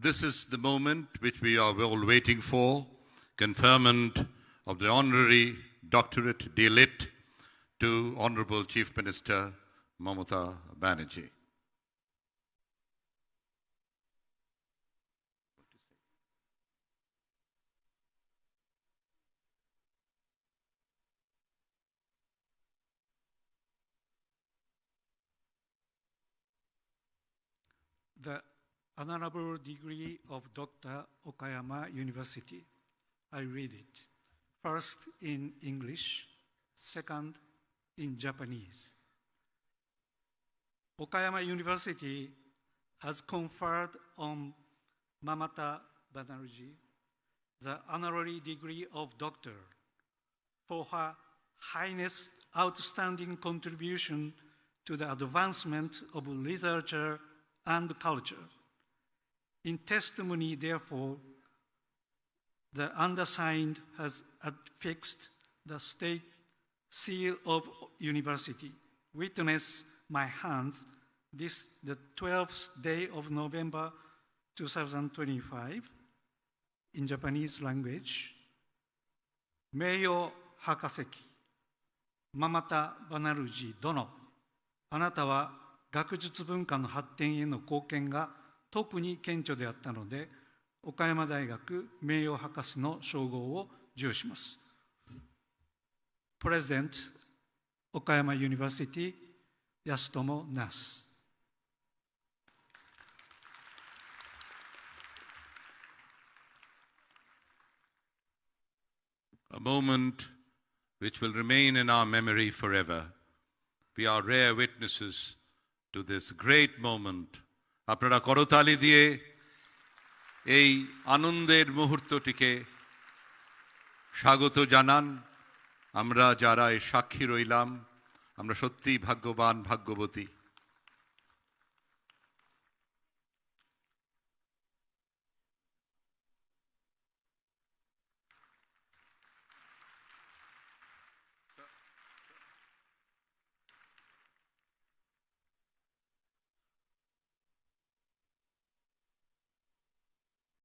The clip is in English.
This is the moment which we are all waiting for conferment of the honorary doctorate D.Lit to Honorable Chief Minister Mamata Banerjee. the honorable degree of Dr. Okayama University. I read it. First in English, second in Japanese. Okayama University has conferred on Mamata Banerjee the honorary degree of doctor for her highness outstanding contribution to the advancement of literature and culture. In testimony, therefore, the undersigned has affixed the state seal of university. Witness my hands this the 12th day of November 2025 in Japanese language. 名誉博士ママタ・バナルジー殿あなたは学術文化の発展への貢献が 特に顕著であったので岡山大学名誉博士の称号を授与します President 岡山 University 安友那須 a moment which will remain in our memory forever. We are rare witnesses to this great moment. আপনারা করতালি দিয়ে এই আনন্দের মুহূর্তটিকে স্বাগত জানান। আমরা যারা এই সাক্ষী রইলাম, আমরা সত্যিই ভাগ্যবান, ভাগ্যবতী।